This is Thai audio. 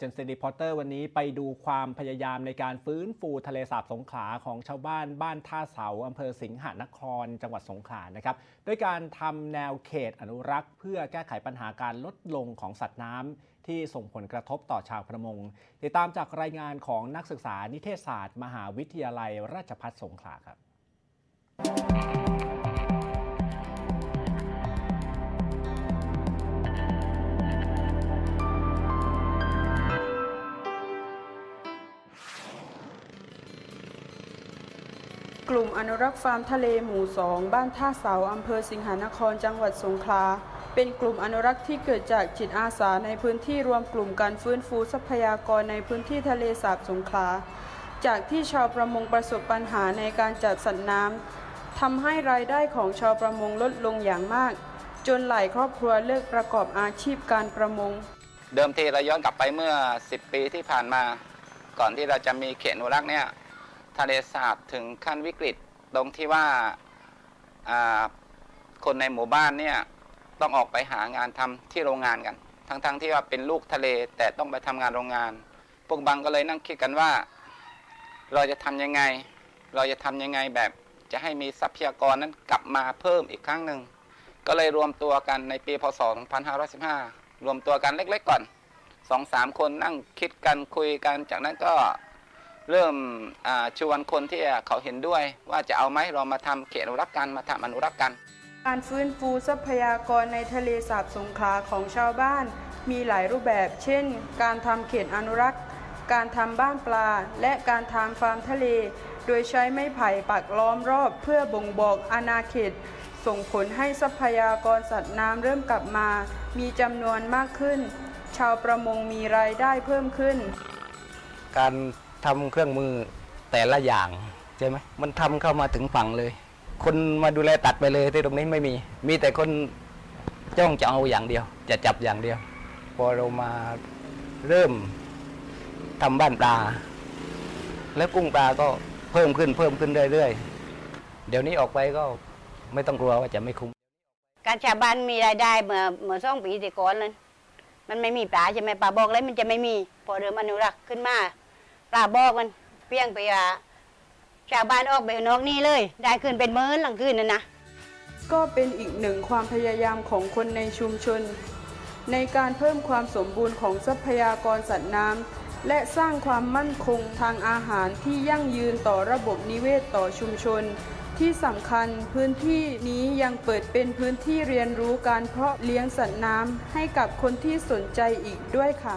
เจนซีรีพอร์เตอร์วันนี้ไปดูความพยายามในการฟื้นฟูทะเลสาบสงขลาของชาวบ้านบ้านท่าเสาอำเภอสิงหนคร จังหวัดสงขลานะครับด้วยการทำแนวเขตอนุรักษ์ เพื่อแก้ไขปัญหาการลดลงของสัตว์น้ำที่ส่งผลกระทบต่อชาวประมง ติดตามจากรายงานของนักศึกษานิเทศศาสตร์ มหาวิทยาลัยราชภัฏสงขลาครับ กลุ่มอนุรักษ์ฟาร์มทะเลหมู่2บ้านท่าเสาอำเภอสิงหนครจังหวัดสงขลา เป็นกลุ่มอนุรักษ์ที่เกิดจากจิตอาสาในพื้นที่รวมกลุ่มการฟื้นฟูทรัพยากรในพื้นที่ทะเลสาบสงขลา จากที่ชาวประมงประสบปัญหาในการจับสัตว์น้ำทำให้รายได้ของชาวประมงลดลงอย่างมาก จนหลายครอบครัวเลิกประกอบอาชีพการประมง เดิมทีเราย้อนกลับไปเมื่อ 10 ปีที่ผ่านมา ก่อนที่เราจะมีเขตอนุรักษ์เนี่ย ทะเลสาบถึงขั้นวิกฤตตรงที่ว่าคนในหมู่บ้านเนี่ยต้องออกไปหางานทำที่โรงงานกัน ทั้งๆทที่ว่าเป็นลูกทะเลแต่ต้องไปทำงานโรงงาน พวกบางก็เลยนั่งคิดกันว่า เราจะทำยังไง เราจะทำยังไงแบบจะให้มีทรัพยากรนั้นกลับมาเพิ่มอีกครั้งหนึ่งก็เลยรวมตัวกันในปีพศ 2515 รวมตัวกันเล็กๆก่อนสองสามคนนั่งคิดกันคุยกันจากนั้นก็ เริ่มชวนคนที่เขาเห็นด้วย ว่าจะเอาไหมเรามาทำเขตอนุรักษ์กันมาทำอนุรักษ์กัน การฟื้นฟูทรัพยากรในทะเลสาบสงขลาของชาวบ้าน มีหลายรูปแบบ เช่น การทำเขตอนุรักษ์ การทำบ้านปลา และการทำฟาร์มทะเล โดยใช้ไม้ไผ่ปักล้อมรอบ เพื่อบ่งบอกอาณาเขต ส่งผลให้ทรัพยากรสัตว์น้ำเริ่มกลับมา มีจำนวนมากขึ้น ชาวประมงมีรายได้เพิ่มขึ้น การ ทำเครื่องมือแต่ละอย่างใช่ไหมมันทำเข้ามาถึงฝั่งเลย คนมาดูแลตัดไปเลยที่ตรงนี้ไม่มี มีแต่คนจ้องจะเอาอย่างเดียว จะจับอย่างเดียว พอเรามาเริ่มทำบ้านปลา แล้วกุ้งปลาก็เพิ่มขึ้นเพิ่มขึ้นเรื่อยๆ เดี๋ยวนี้ออกไปก็ไม่ต้องกลัวว่าจะไม่คุ้ม การชาวบ้านมีรายได้เมื่อเมื่อสองปีที่ก่อนเลยมันไม่มีปลาใช่ไหมปลาบอกแล้วมันจะไม่มี พอเริ่มอนุรักษ์ขึ้นมา ปลาบอกมันเปี้ยงไปว่าชาวบ้านออกไปนอกนี่เลย ได้ขึ้นเป็นหมื่นหลังขึ้นนั่นนะก็เป็นอีกหนึ่งความพยายามของคนในชุมชน ในการเพิ่มความสมบูรณ์ของทรัพยากรสัตว์น้ำและสร้างความมั่นคงทางอาหารที่ยั่งยืนต่อระบบนิเวศต่อชุมชน ที่สำคัญพื้นที่นี้ยังเปิดเป็นพื้นที่เรียนรู้การเพาะเลี้ยงสัตว์น้ำให้กับคนที่สนใจอีกด้วยค่ะ